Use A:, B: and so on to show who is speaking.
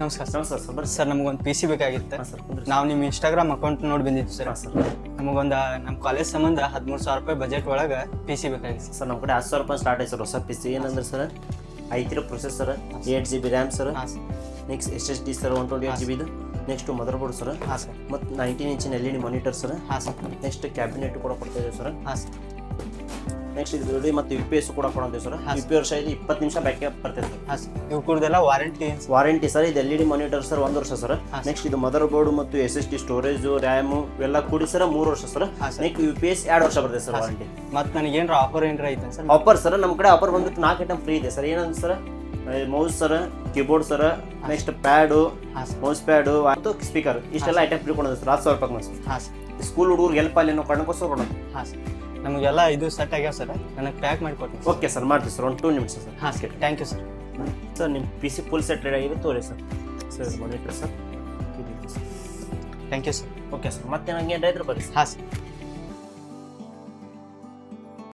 A: ನಮಸ್ಕಾರ. ಸರ್
B: ನಮಸ್ಕಾರ ಸರ್. ಬರ್ರಿ
A: ಸರ್ ನಮಗೊಂದು ಪಿ ಸಿ ಬೇಕಾಗಿತ್ತು.
B: ಹಾಂ ಸರ್ ಕುಂದ್ರಿ
A: ನಾವು ನಿಮ್ಮ ಇನ್ಸ್ಟಾಗ್ರಾಮ್ ಅಕೌಂಟ್ ನೋಡಿ ಬಂದಿದ್ವಿ ಸರ್.
B: ಹಾಂ ಸರ್.
A: ನಮಗೊಂದು ನಮ್ಮ ಕಾಲೇಜ್ ಸಂಬಂಧ ಹದಿಮೂರು ಸಾವಿರ ರೂಪಾಯಿ ಬಜೆಟ್ ಒಳಗೆ ಪಿ ಸಿ ಬೇಕಾಗಿತ್ತು
B: ಸರ್. ನಮ್ಮ ಕಡೆ ಹತ್ತು ಸಾವಿರ ರೂಪಾಯಿ ಸ್ಟಾರ್ಟ್ ಆಯ್ತು ಸರ್. ಹೊಸ ಪಿ ಸಿ ಏನಂದ್ರೆ sir ಐತಿರೋ processor eight G B RAM sir.
A: ಹಾಂ sir.
B: Next S S D sir one twenty eight G ಬಿದು next motherboard sir.
A: ಹಾಂ ಸರ್.
B: ಮತ್ತು ನೈನ್ಟೀನ್ ಇಂಚಿನ L E D monitor sir.
A: ಹಾಂ sir.
B: Next cabinet ಕೂಡ ಕೊಡ್ತಾ ಇದ್ದೀವಿ sir.
A: ಹಾಂ sir.
B: Next ಇದು ಇರೋದು ಮತ್ತು ಯು ಪಿ ಎಸ್ ಕೂಡ ಕೊಡ್ತೀವಿ ಸರ್. ಯು ಪಿ ವರ್ಷ ಇದು ಇಪ್ಪತ್ತು ನಿಮಿಷ ಬ್ಯಾಕಪ್ ಬರ್ತೈತೆ ಸರ್.
A: ಹಾಂ ಸರ್. ಇವು ಕೂಡದೆಲ್ಲ ವಾರಂಟಿ
B: ವಾರಂಟಿ ಸರ್ ಇದು L E D monitor sir ಒಂದು ವರ್ಷ ಸರ್. ನೆಕ್ಸ್ಟ್ ಇದು ಮದರ್ ಬೋರ್ಡ್ ಮತ್ತು S S D storage RAM ಎಲ್ಲ ಕೂಡಿ ಸರ್ ಮೂರು ವರ್ಷ sir. Next U P S ಎರಡು ವರ್ಷ ಬರ್ತದೆ ಸರ್. ವಾರಂಟಿ
A: ಮತ್ತು ನನಗೆ ಏನಾರ ಆಫರ್ ಏನಾರ ಐತೆ ಸರ್?
B: ಆಫರ್ ಸರ್ ನಮ್ಮ ಕಡೆ ಆಫರ್ ಬಂದ್ಬಿಟ್ಟು ನಾಲ್ಕು ಐಟಮ್ ಫ್ರೀ ಇದೆ ಸರ್ ಏನಂದ್ರೆ sir mouse sir keyboard sir next pad mouse pad ಮತ್ತು ಸ್ಪೀಕರ್ ಇಷ್ಟೆಲ್ಲ ಐಟಮ್ ಫ್ರೀ ಕೊಡೋದು ಸರ್ ಹತ್ತು ಸಾವಿರ ರೂಪಾಯಿ
A: ಸರ್.
B: ಸ್ಕೂಲ್ ಹುಡುಗರಿಗೆ ಹೆಲ್ಪ್ ಅಲ್ಲಿ ಅನ್ನೋ ಕಾರಣಕ್ಕೋಸ್ಕರ ಕೊಡೋದು.
A: ಹಾಂ ಸರ್. ನಮಗೆಲ್ಲ ಇದು ಸೆಟ್ ಆಗ್ಯಾವ ಸರ್ ನನಗೆ ಪ್ಯಾಕ್ ಮಾಡಿ ಕೊಡ್ತೀನಿ
B: ಓಕೆ ಸರ್ ಮಾಡ್ತೀವಿ ಸರ್ ಒಂದು ಟೂ ನಿಮಿಷ ಸರ್
A: ಹಾಂ sir thank you sir
B: sir ನಿಮ್ಮ P C full set ready ಆಗಿದೆ ತೋರಿ sir sir monitor sir
A: thank you sir
B: okay sir ಮತ್ತೆ ನಂಗೆ ಏನು ರೈತರು ಬರ್ರಿ
A: ಹಾಂ ಸರ್